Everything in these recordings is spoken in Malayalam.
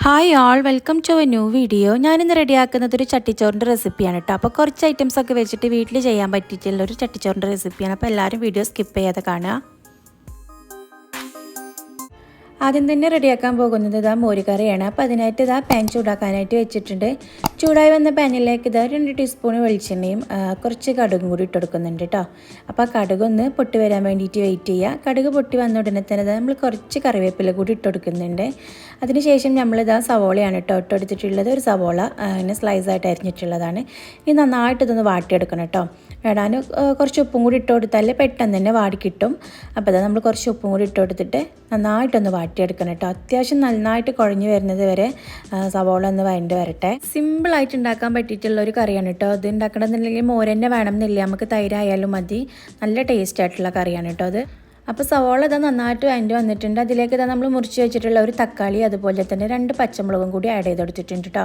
Hi all welcome to a new video ഞാനിന്ന് റെഡിയാക്കുന്നത് ഒരു ചട്ടിച്ചോറിന്റെ റെസിപ്പിയാണ് കേട്ടോ അപ്പോൾ കുറച്ച് ഐറ്റംസ് ഒക്കെ വെച്ചിട്ട് വീട്ടിൽ ചെയ്യാൻ പറ്റിയിട്ടുള്ള ഒരു ചട്ടിച്ചോറിന്റെ റെസിപ്പിയാണ് അപ്പോൾ എല്ലാവരും വീഡിയോ സ്കിപ്പ് ചെയ്യാതെ കാണുക. ആദ്യം തന്നെ റെഡിയാക്കാൻ പോകുന്നത് ഇതാ മോരുകറിയാണ്. അപ്പോൾ അതിനായിട്ട് ഇതാ പാൻ ചൂടാക്കാനായിട്ട് വെച്ചിട്ടുണ്ട്. ചൂടായി വന്ന പാനിലേക്ക് ഇതാ രണ്ട് ടീസ്പൂൺ വെളിച്ചെണ്ണയും കുറച്ച് കടുകും കൂടി ഇട്ട് കൊടുക്കുന്നുണ്ട് കേട്ടോ അപ്പോൾ ആ കടുക് ഒന്ന് പൊട്ടി വരാൻ വേണ്ടിയിട്ട് വെയിറ്റ് ചെയ്യുക കടുക് പൊട്ടി വന്ന ഉടനെ തന്നെ നമ്മൾ കുറച്ച് കറിവേപ്പില കൂടി ഇട്ട് കൊടുക്കുന്നുണ്ട്. അതിനുശേഷം നമ്മളിതാ സവോളയാണ് കേട്ടോ ഇട്ട് കൊടുത്തിട്ടുള്ളത്. ഒരു സവോള സ്ലൈസ് ആയിട്ട് അരിഞ്ഞിട്ടുള്ളതാണ്. ഇനി നന്നായിട്ട് ഇതൊന്ന് വാട്ടിയെടുക്കണം കേട്ടോ വേടാൻ കുറച്ച് ഉപ്പും കൂടി ഇട്ട് കൊടുത്താൽ പെട്ടെന്ന് തന്നെ വാടി കിട്ടും. അപ്പോൾ നമ്മൾ കുറച്ച് ഉപ്പും കൂടി ഇട്ട് കൊടുത്തിട്ട് നന്നായിട്ടൊന്ന് വാട്ടിയെടുക്കണം കേട്ടോ. അത്യാവശ്യം നന്നായിട്ട് കുഴഞ്ഞു വരുന്നത് വരെ സവോള ഒന്ന് വഴണ്ട് വരട്ടെ. സിമ്പിളായിട്ട് ഉണ്ടാക്കാൻ പറ്റിയിട്ടുള്ള ഒരു കറിയാണ് കേട്ടോ. ഇത് ഉണ്ടാക്കണമെന്നുണ്ടെങ്കിൽ മോരന്നെ വേണം എന്നില്ല നമുക്ക് തൈരായാലും മതി. നല്ല ടേസ്റ്റ് ആയിട്ടുള്ള കറിയാണ് കേട്ടോ അത്. അപ്പോൾ സവോള ഇതാ നന്നായിട്ട് വഴണ്ട് വന്നിട്ടുണ്ട്. അതിലേക്ക് ഇതാ നമ്മൾ മുറിച്ച് വെച്ചിട്ടുള്ള ഒരു തക്കാളി അതുപോലെ തന്നെ രണ്ട് പച്ചമുളകും കൂടി ആഡ് ചെയ്ത് കൊടുത്തിട്ടുണ്ട് കേട്ടോ.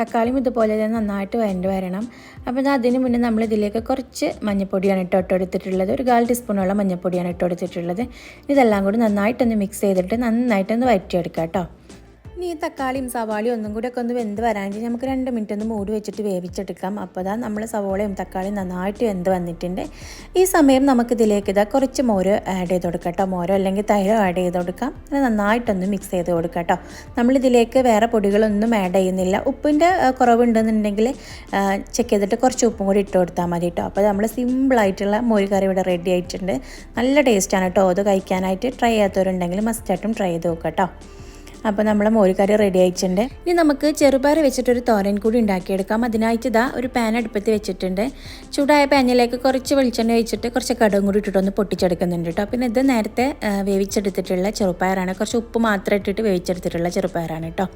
തക്കാളിയും ഇതുപോലെ തന്നെ നന്നായിട്ട് വരണ്ട് വരണം. അപ്പോൾ അതിന് മുന്നേ നമ്മൾ ഇതിലേക്ക് കുറച്ച് മഞ്ഞൾപ്പൊടിയാണ് ഇട്ട് ഇട്ട് കൊടുത്തിട്ടുള്ളത് ഒരു കാൽ ടീസ്പൂണോളം മഞ്ഞൾപ്പൊടിയാണ് ഇട്ട് കൊടുത്തിട്ടുള്ളത്. ഇതെല്ലാം കൂടി നന്നായിട്ടൊന്ന് മിക്സ് ചെയ്തിട്ട് നന്നായിട്ടൊന്ന് വഴറ്റിയെടുക്കാം കേട്ടോ. ഇനി ഈ തക്കാളിയും സവാളയും ഒന്നും കൂടെ ഒക്കെ ഒന്ന് വെന്ത് വരാണെങ്കിൽ നമുക്ക് രണ്ട് മിനിറ്റ് ഒന്ന് മൂടി വെച്ചിട്ട് വേവിച്ചെടുക്കാം. അപ്പോൾ ഇതാ നമ്മൾ സവോളയും തക്കാളിയും നന്നായിട്ട് വെന്ത് വന്നിട്ടുണ്ട്. ഈ സമയം നമുക്ക് ഇതിലേക്ക് ഇതാ കുറച്ച് മോര് ആഡ് ചെയ്ത് കൊടുക്കാം കേട്ടോ. മോരോ അല്ലെങ്കിൽ തൈരോ ആഡ് ചെയ്ത് കൊടുക്കാം. അങ്ങനെ നന്നായിട്ടൊന്ന് മിക്സ് ചെയ്ത് കൊടുക്കാം കേട്ടോ. നമ്മളിതിലേക്ക് വേറെ പൊടികളൊന്നും ആഡ് ചെയ്യുന്നില്ല. ഉപ്പിന്റെ കുറവുണ്ടെന്നുണ്ടെങ്കിൽ ചെക്ക് ചെയ്തിട്ട് കുറച്ച് ഉപ്പും കൂടി ഇട്ട് കൊടുത്താൽ മതി കേട്ടോ. അപ്പോൾ നമ്മൾ സിമ്പിളായിട്ടുള്ള മോര് കറി ഇവിടെ റെഡി ആയിട്ടുണ്ട്. നല്ല ടേസ്റ്റാണ് കേട്ടോ. അത് കഴിക്കാനായിട്ട് ട്രൈ ചെയ്യാത്തവരുണ്ടെങ്കിൽ മസ്റ്റായിട്ടും ട്രൈ ചെയ്ത് നോക്കാം കേട്ടോ. അപ്പോൾ നമ്മൾ മോരുകറി റെഡി ആയിട്ടുണ്ട്. ഇനി നമുക്ക് ചെറുപയർ വെച്ചിട്ടൊരു തോരൻ കൂടി ഉണ്ടാക്കിയെടുക്കാം. അതിനായിട്ട് ഇതാ ഒരു പാൻ അടുപ്പത്ത് വെച്ചിട്ടുണ്ട്. ചൂടായ പാനിലേക്ക് കുറച്ച് വെളിച്ചെണ്ണ ഒഴിച്ചിട്ട് കുറച്ച് കടുകും കൂടി ഇട്ടിട്ടൊന്ന് പൊട്ടിച്ചെടുക്കുന്നുണ്ട് കേട്ടോ പിന്നെ ഇത് നേരത്തെ വേവിച്ചെടുത്തിട്ടുള്ള ചെറുപ്പയറാണ് കുറച്ച് ഉപ്പ് മാത്രം ഇട്ടിട്ട് വേവിച്ചെടുത്തിട്ടുള്ള ചെറുപ്പയറാണ് കേട്ടോ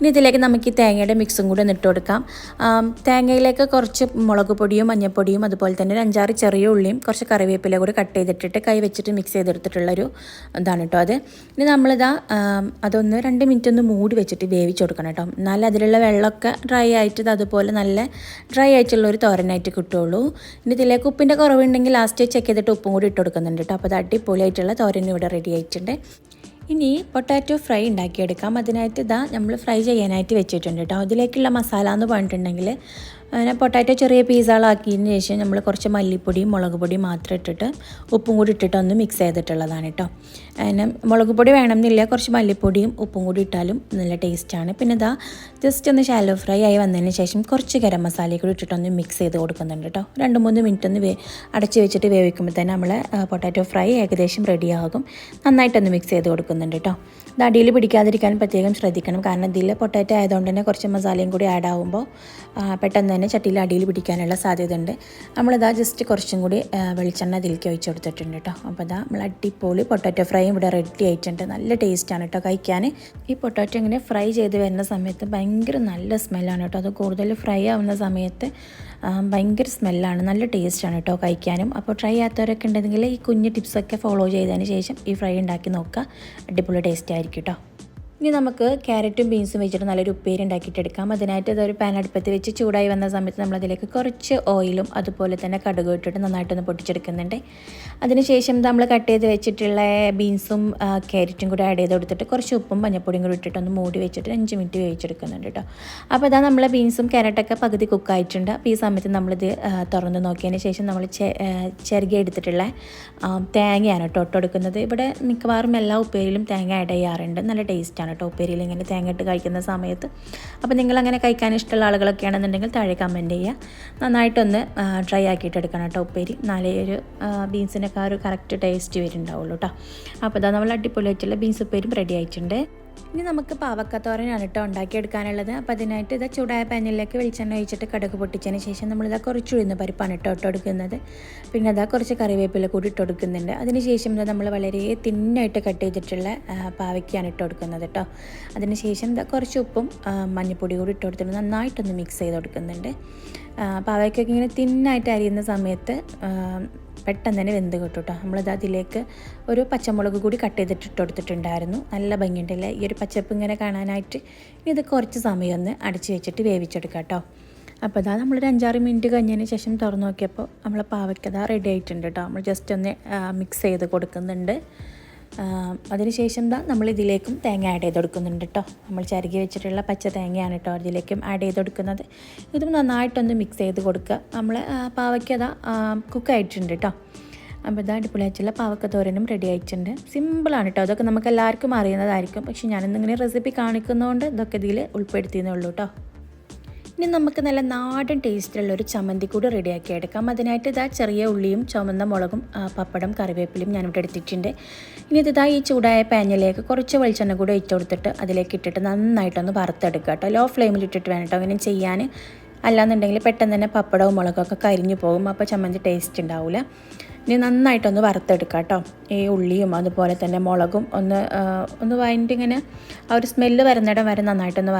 ഇനി ഇതിലേക്ക് നമുക്ക് ഈ തേങ്ങയുടെ മിക്സും കൂടി ഒന്ന് ഇട്ട് കൊടുക്കാം. തേങ്ങയിലേക്ക് കുറച്ച് മുളക് പൊടിയും മഞ്ഞൾപ്പൊടിയും അതുപോലെ തന്നെ ഒരു അഞ്ചാറ് ചെറിയ ഉള്ളിയും കുറച്ച് കറിവേപ്പില കൂടി കട്ട് ചെയ്തിട്ടിട്ട് കൈ വെച്ചിട്ട് മിക്സ് ചെയ്തെടുത്തിട്ടുള്ളൊരു ഇതാണ് കേട്ടോ അത്. ഇനി നമ്മളിതാ അതൊന്ന് രണ്ട് മിനിറ്റ് ഒന്ന് മൂടി വെച്ചിട്ട് വേവിച്ച് കൊടുക്കണം കേട്ടോ. എന്നാൽ അതിലുള്ള വെള്ളമൊക്കെ ഡ്രൈ ആയിട്ട് അതുപോലെ നല്ല ഡ്രൈ ആയിട്ടുള്ള ഒരു തോരനായിട്ട് കിട്ടുള്ളൂ ഇനി ഇതിലേക്ക് ഉപ്പിന്റെ കുറവുണ്ടെങ്കിൽ ലാസ്റ്റ് ചെക്ക് ചെയ്തിട്ട് ഉപ്പും കൂടി ഇട്ട് കൊടുക്കുന്നുണ്ട് കേട്ടോ. അപ്പോൾ അത് അടിപൊളിയായിട്ടുള്ള തോരൻ ഇവിടെ റെഡി ആയിട്ടുണ്ട്. ഇനി പൊട്ടാറ്റോ ഫ്രൈ ഉണ്ടാക്കിയെടുക്കാം. അതിനായിട്ട് ഇതാ നമ്മൾ ഫ്രൈ ചെയ്യാനായിട്ട് വെച്ചിട്ടുണ്ട് കേട്ടോ. അതിലേക്കുള്ള മസാല എന്ന് പറഞ്ഞിട്ടുണ്ടെങ്കിൽ അങ്ങനെ പൊട്ടാറ്റോ ചെറിയ പീസുകളാക്കിയതിന് ശേഷം നമ്മൾ കുറച്ച് മല്ലിപ്പൊടി മുളക് പൊടി മാത്രം ഇട്ടിട്ട് ഉപ്പും കൂടി ഇട്ടിട്ട് ഒന്ന് മിക്സ് ചെയ്തിട്ടുള്ളതാണ് കേട്ടോ. അങ്ങനെ മുളക് പൊടി വേണമെന്നില്ല കുറച്ച് മല്ലിപ്പൊടിയും ഉപ്പും കൂടി ഇട്ടാലും നല്ല ടേസ്റ്റാണ് പിന്നെ ഇതാ ജസ്റ്റ് ഒന്ന് ഷാലോ ഫ്രൈ ആയി വന്നതിന് ശേഷം കുറച്ച് ഗരം മസാലയും കൂടി ഇട്ടിട്ടൊന്ന് മിക്സ് ചെയ്ത് കൊടുക്കുന്നുണ്ട് കേട്ടോ. രണ്ട് മൂന്ന് മിനിറ്റ് ഒന്ന് വേ അടച്ച് വെച്ചിട്ട് വേവിക്കുമ്പോൾ തന്നെ നമ്മൾ പൊട്ടാറ്റോ ഫ്രൈ ഏകദേശം റെഡിയാകും നന്നായിട്ടൊന്ന് മിക്സ് ചെയ്ത് കൊടുക്കുന്നുണ്ട് കേട്ടോ. ഇത് അടിയിൽ പിടിക്കാതിരിക്കാൻ പ്രത്യേകം ശ്രദ്ധിക്കണം. കാരണം ഇതിൽ പൊട്ടാറ്റോ ആയതുകൊണ്ട് തന്നെ കുറച്ച് മസാലയും കൂടി ആഡ് ആവുമ്പോൾ പെട്ടെന്ന് തന്നെ ചട്ടിയിൽ അടിയിൽ പിടിക്കാനുള്ള സാധ്യതയുണ്ട്. നമ്മളിതാ ജസ്റ്റ് കുറച്ചും കൂടി വെളിച്ചെണ്ണ ഇതിലേക്ക് ഒഴിച്ച് കൊടുത്തിട്ടുണ്ട് കേട്ടോ അപ്പോൾ ഇതാ നമ്മൾ അടിപൊളി പൊട്ടാറ്റോ ഫ്രൈയും ഇവിടെ റെഡി ആയിട്ടുണ്ട്. നല്ല ടേസ്റ്റാണ് കേട്ടോ കഴിക്കാൻ ഈ പൊട്ടാറ്റോ ഇങ്ങനെ ഫ്രൈ ചെയ്ത് വരുന്ന സമയത്ത് ഭയങ്കര നല്ല സ്മെല്ലാണ് കേട്ടോ അത് കൂടുതൽ ഫ്രൈ ആവുന്ന സമയത്ത് ഭയങ്കര സ്മെല്ലാണ് നല്ല ടേസ്റ്റാണ് കേട്ടോ കഴിക്കാനും. അപ്പോൾ ട്രൈ ചെയ്യാത്തവരൊക്കെ ഉണ്ടെങ്കിൽ ഈ കുഞ്ഞ് ടിപ്സൊക്കെ ഫോളോ ചെയ്തതിന് ശേഷം ഈ ഫ്രൈ ഉണ്ടാക്കി നോക്കുക. അടിപൊളി ടേസ്റ്റ് ആയിരിക്കും കേട്ടോ ഇനി നമുക്ക് ക്യാരറ്റും ബീൻസും വെച്ചിട്ട് നല്ലൊരു ഉപ്പേരി ഉണ്ടാക്കിയിട്ട് എടുക്കാം. അതിനായിട്ട് ഇതൊരു പാൻ അടുപ്പത്ത് വെച്ച് ചൂടായി വന്ന സമയത്ത് നമ്മൾ അതിലേക്ക് കുറച്ച് ഓയിലും അതുപോലെ തന്നെ കടുക് ഇട്ടിട്ട് നന്നായിട്ടൊന്ന് പൊട്ടിച്ചെടുക്കുന്നുണ്ട്. അതിനുശേഷം നമ്മൾ കട്ട് ചെയ്ത് വെച്ചിട്ടുള്ള ബീൻസും ക്യാരറ്റും കൂടി ആഡ് ചെയ്ത് കൊടുത്തിട്ട് കുറച്ച് ഉപ്പും മഞ്ഞപ്പൊടിയും കൂടി ഇട്ടിട്ട് ഒന്ന് മൂടി വെച്ചിട്ട് അഞ്ച് മിനിറ്റ് വേവിച്ചെടുക്കുന്നുണ്ട് കേട്ടോ. അപ്പോൾ ഇതാ നമ്മളെ ബീൻസും ക്യാരറ്റൊക്കെ പകുതി കുക്കായിട്ടുണ്ട് അപ്പോൾ ഈ സമയത്ത് നമ്മളിത് തുറന്ന് നോക്കിയതിന് ശേഷം നമ്മൾ ചെറുകി എടുത്തിട്ടുള്ള തേങ്ങയാണ് കേട്ടോ ഒട്ടെടുക്കുന്നത് ഇവിടെ മിക്കവാറും എല്ലാ ഉപ്പേരിയിലും തേങ്ങ ആഡ് ചെയ്യാറുണ്ട്. നല്ല ടേസ്റ്റാണ് കേട്ടോ. ഉപ്പേരിയിൽ ഇങ്ങനെ തേങ്ങ ഇട്ട് കഴിക്കുന്ന സമയത്ത്. അപ്പോൾ നിങ്ങൾ അങ്ങനെ കഴിക്കാൻ ഇഷ്ടമുള്ള ആളുകളൊക്കെ ആണെന്നുണ്ടെങ്കിൽ താഴെ കമന്റ് ചെയ്യുക. നന്നായിട്ടൊന്ന് ട്രൈ ആക്കിയിട്ട് എടുക്കണം കേട്ടോ ഉപ്പേരി. നാലേ ഒരു ബീൻസിനൊക്കെ ഒരു കറക്റ്റ് ടേസ്റ്റ് വരുന്നുണ്ടാവുള്ളൂ കേട്ടോ. അപ്പോൾ ഇതാ നമ്മൾ അടിപൊളിയായിട്ടുള്ള ബീൻസ് ഉപ്പേരും റെഡി ആയിട്ടുണ്ട്. ഇനി നമുക്ക് പാവക്കത്തോരനാണ് കേട്ടോ ഉണ്ടാക്കിയെടുക്കാനുള്ളത്. അപ്പോൾ അതിനായിട്ട് ഇത് ചൂടായ പാനിലേക്ക് വെളിച്ചെണ്ണ ഒഴിച്ചിട്ട് കടുക് പൊട്ടിച്ചതിന് ശേഷം നമ്മളിതാ കുറച്ച് ഉഴുന്ന് പരിപ്പാണ് കേട്ടോ ഇട്ട് കൊടുക്കുന്നത് പിന്നെ അതാ കുറച്ച് കറിവേപ്പില കൂടി ഇട്ട് കൊടുക്കുന്നുണ്ട് അതിന് ശേഷം ഇതാ നമ്മൾ വളരെ തിന്നായിട്ട് കട്ട് ചെയ്തിട്ടുള്ള പാവയ്ക്കാണ് ഇട്ട് കൊടുക്കുന്നത് കേട്ടോ. അതിന് ശേഷം ഇതാ കുറച്ച് ഉപ്പും മഞ്ഞൾപ്പൊടി കൂടി ഇട്ട് കൊടുത്തിട്ട് നന്നായിട്ടൊന്ന് മിക്സ് ചെയ്ത് കൊടുക്കുന്നുണ്ട് ആ, അവയ്ക്കൊക്കെ ഇങ്ങനെ തിന്നായിട്ട് അരിയുന്ന സമയത്ത് പെട്ടെന്ന് തന്നെ വെന്ത് കിട്ടും കേട്ടോ നമ്മളിത് അതിലേക്ക് ഒരു പച്ചമുളക് കൂടി കട്ട് ചെയ്തിട്ട് ഇട്ട് കൊടുത്തിട്ടുണ്ടായിരുന്നു. നല്ല ഭംഗിയുണ്ടല്ലേ? ഈ ഒരു പച്ചപ്പ് ഇങ്ങനെ കാണാനായിട്ട് ഇനി ഇത് കുറച്ച് സമയം ഒന്ന് അടച്ച് വെച്ചിട്ട് വേവിച്ചെടുക്കാം കേട്ടോ അപ്പോൾ ഇതാ നമ്മളൊരു അഞ്ചാറ് മിനിറ്റ് കഴിഞ്ഞതിന് ശേഷം തുറന്നു നോക്കിയപ്പോൾ നമ്മളെ പാവയ്ക്കത റെഡി ആയിട്ടുണ്ട് കേട്ടോ നമ്മൾ ജസ്റ്റ് ഒന്ന് മിക്സ് ചെയ്ത് കൊടുക്കുന്നുണ്ട്. അതിനുശേഷം ദാ നമ്മൾ ഇതിലേക്കും തേങ്ങ ആഡ് ചെയ്ത് കൊടുക്കുന്നുണ്ട് കേട്ടോ നമ്മൾ ചരുകി വെച്ചിട്ടുള്ള പച്ച തേങ്ങയാണ് കേട്ടോ ഇതിലേക്കും ആഡ് ചെയ്ത് കൊടുക്കുന്നത് ഇതും നന്നായിട്ടൊന്ന് മിക്സ് ചെയ്ത് കൊടുക്കുക. നമ്മൾ പാവയ്ക്കത കുക്കായിട്ടുണ്ട് കേട്ടോ അപ്പോൾ ഇതാ അടിപൊളിയായിട്ടുള്ള പാവക്ക തോരനും റെഡി ആയിട്ടുണ്ട്. സിമ്പിളാണ് കേട്ടോ അതൊക്കെ നമുക്ക് എല്ലാവർക്കും അറിയുന്നതായിരിക്കും. പക്ഷേ ഞാനിന്നിങ്ങനെ റെസിപ്പി കാണിക്കുന്നതുകൊണ്ട് ഇതൊക്കെ ഇതിൽ ഉൾപ്പെടുത്തിയെന്നേ ഉള്ളൂ കേട്ടോ ഇനി നമുക്ക് നല്ല നാടൻ ടേസ്റ്റിലുള്ള ഒരു ചമ്മന്തി കൂടി റെഡിയാക്കി എടുക്കാം. അതിനായിട്ട് ഇതാ ചെറിയ ഉള്ളിയും ചുമന്ന മുളകും പപ്പടം കറിവേപ്പിലയും ഞാനിവിടെ എടുത്തിട്ടുണ്ട്. ഇനി ഇതാ ഈ ചൂടായ പാനിലേക്ക് കുറച്ച് വെളിച്ചെണ്ണ കൂടി ഒഴിച്ചു കൊടുത്തിട്ട് അതിലേക്ക് ഇട്ടിട്ട് നന്നായിട്ടൊന്ന് വറുത്തെടുക്കുക കേട്ടോ. ലോ ഫ്ലെയിമിൽ ഇട്ടിട്ട് വേണം കേട്ടോ അങ്ങനെ ചെയ്യാൻ. അല്ലാന്നുണ്ടെങ്കിൽ പെട്ടെന്ന് തന്നെ പപ്പടവും മുളകൊക്കെ കരിഞ്ഞു പോകും. അപ്പോൾ ചമ്മന്തി ടേസ്റ്റ് ഉണ്ടാവില്ല ഇനി നന്നായിട്ടൊന്ന് വറുത്തെടുക്കുക കേട്ടോ. ഈ ഉള്ളിയും അതുപോലെ തന്നെ മുളകും ഒന്ന് ഒന്ന് വഴറ്റി ഇങ്ങനെ ആ ഒരു സ്മെല്ല് വരുന്നിടം വരെ നന്നായിട്ടൊന്ന്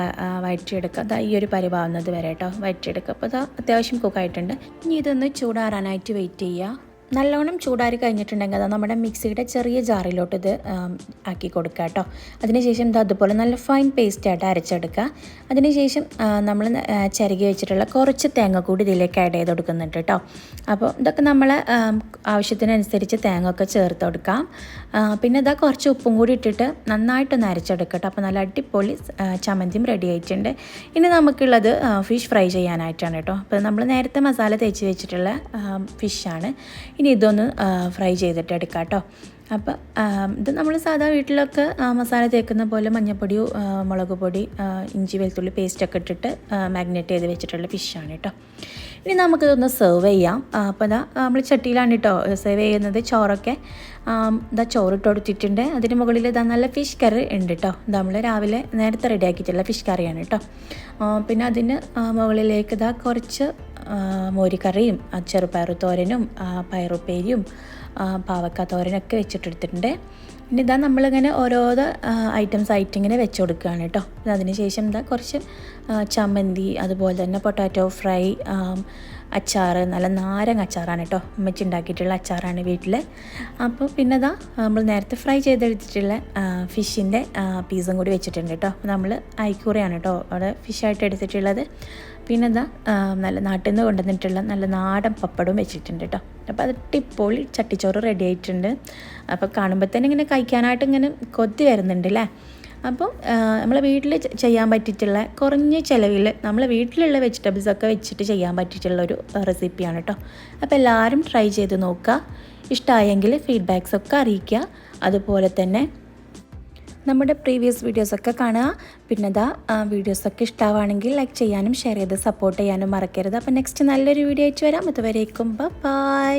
വഴറ്റിയെടുക്കുക അതാ ഈ ഒരു പരിവാവുന്നത് വരെ കേട്ടോ വഴറ്റിയെടുക്കുക അപ്പോൾ അത് അത്യാവശ്യം കുക്കായിട്ടുണ്ട് ഇനി ഇതൊന്ന് ചൂടാറാനായിട്ട് വെയിറ്റ് ചെയ്യുക നല്ലോണം ചൂടാറി കഴിഞ്ഞിട്ടുണ്ടെങ്കിൽ അത് നമ്മുടെ മിക്സിയുടെ ചെറിയ ജാറിലോട്ട് ഇത് ആക്കി കൊടുക്കുക കേട്ടോ. അതിനുശേഷം ഇത് അതുപോലെ നല്ല ഫൈൻ പേസ്റ്റായിട്ട് അരച്ചെടുക്കുക. അതിനുശേഷം നമ്മൾ ചിരകി വെച്ചിട്ടുള്ള കുറച്ച് തേങ്ങ കൂടി ഇതിലേക്ക് ആഡ് ചെയ്ത് കൊടുക്കുന്നുണ്ട് കേട്ടോ. അപ്പോൾ ഇതൊക്കെ നമ്മൾ ആവശ്യത്തിനനുസരിച്ച് തേങ്ങ ഒക്കെ ചേർത്ത് കൊടുക്കാം. പിന്നെ ഇതാ കുറച്ച് ഉപ്പും കൂടി ഇട്ടിട്ട് നന്നായിട്ടൊന്ന് അരച്ചെടുക്കുക കേട്ടോ. അപ്പോൾ നല്ല അടിപൊളി ചമ്മന്തിയും റെഡി ആയിട്ടുണ്ട്. ഇനി നമുക്കുള്ളത് ഫിഷ് ഫ്രൈ ചെയ്യാനായിട്ടാണ് കേട്ടോ. അപ്പോൾ നമ്മൾ നേരത്തെ മസാല തേച്ച് വെച്ചിട്ടുള്ള ഫിഷാണ് ഇനി ഇതൊന്ന് ഫ്രൈ ചെയ്തിട്ട് എടുക്കാം കേട്ടോ അപ്പം ഇത് നമ്മൾ സാധാ വീട്ടിലൊക്കെ മസാല തേക്കുന്ന പോലെ മഞ്ഞൾപ്പൊടി മുളക് പൊടി ഇഞ്ചി വെളുത്തുള്ളി പേസ്റ്റൊക്കെ ഇട്ടിട്ട് മാഗ്നേറ്റ് ചെയ്ത് വെച്ചിട്ടുള്ള ഫിഷാണ് കേട്ടോ ഇനി നമുക്കിതൊന്ന് സെർവ് ചെയ്യാം. അപ്പോൾ ഇതാ നമ്മൾ ചട്ടിയിലാണ് കേട്ടോ സെർവ് ചെയ്യുന്നത്. ചോറൊക്കെ ഇതാ ചോറിട്ട് കൊടുത്തിട്ടുണ്ട്. അതിന് മുകളിൽ ഇതാ നല്ല ഫിഷ് കറി ഉണ്ട് കേട്ടോ നമ്മൾ രാവിലെ നേരത്തെ റെഡിയാക്കിയിട്ടുള്ള ഫിഷ് കറിയാണ് കേട്ടോ പിന്നെ അതിന് മുകളിലേക്ക് ഇതാ കുറച്ച് മോരിക്കറിയും ആ, ചെറുപയറു തോരനും ആ, പയറുപ്പേരിയും പാവക്ക തോരനൊക്കെ വെച്ചിട്ടെടുത്തിട്ടുണ്ട്. പിന്നെ ഇതാ നമ്മളിങ്ങനെ ഓരോ ഐറ്റംസ് ആയിട്ട് ഇങ്ങനെ വെച്ച് കൊടുക്കുകയാണ് കേട്ടോ അതിന് ശേഷം ഇതാ കുറച്ച് ചമ്മന്തി അതുപോലെ തന്നെ പൊട്ടാറ്റോ ഫ്രൈ അച്ചാർ നല്ല നാരങ്ങ അച്ചാറാണ് കേട്ടോ. അമ്മച്ചി ഉണ്ടാക്കിയിട്ടുള്ള അച്ചാറാണ് വീട്ടിൽ അപ്പോൾ പിന്നെ ഇതാ നമ്മൾ നേരത്തെ ഫ്രൈ ചെയ്തെടുത്തിട്ടുള്ള ഫിഷിന്റെ പീസും കൂടി വെച്ചിട്ടുണ്ട് കേട്ടോ. നമ്മൾ ഐക്കൂറയാണ് കേട്ടോ അവിടെ ഫിഷായിട്ട് എടുത്തിട്ടുള്ളത്. പിന്നെ ഇതാ നല്ല നാട്ടിൽ നിന്ന് കൊണ്ടുവന്നിട്ടുള്ള നല്ല നാടൻ പപ്പടവും വെച്ചിട്ടുണ്ട് കേട്ടോ. അപ്പോൾ അത് ടിപ്പോളി ചട്ടിച്ചോറ് റെഡി ആയിട്ടുണ്ട്. അപ്പോൾ കാണുമ്പോൾ തന്നെ ഇങ്ങനെ കഴിക്കാനായിട്ട് ഇങ്ങനെ കൊത്തി വരുന്നുണ്ട് അല്ലേ അപ്പോൾ നമ്മളെ വീട്ടിൽ ചെയ്യാൻ പറ്റിയിട്ടുള്ള കുറഞ്ഞ ചിലവിൽ നമ്മളെ വീട്ടിലുള്ള വെജിറ്റബിൾസൊക്കെ വെച്ചിട്ട് ചെയ്യാൻ പറ്റിയിട്ടുള്ള ഒരു റെസിപ്പിയാണ് കേട്ടോ അപ്പോൾ എല്ലാവരും ട്രൈ ചെയ്ത് നോക്കുക ഇഷ്ടമായെങ്കിൽ ഫീഡ്ബാക്സ് ഒക്കെ അറിയിക്കുക അതുപോലെ തന്നെ നമ്മുടെ പ്രീവിയസ് വീഡിയോസൊക്കെ കാണുക. പിന്നെ ഇതാ വീഡിയോസൊക്കെ ഇഷ്ടമാണെങ്കിൽ ലൈക്ക് ചെയ്യാനും ഷെയർ ചെയ്ത് സപ്പോർട്ട് ചെയ്യാനും മറക്കരുത്. അപ്പോൾ നെക്സ്റ്റ് നല്ലൊരു വീഡിയോ അയച്ചു വരാം. അതുവരേക്കും ബൈ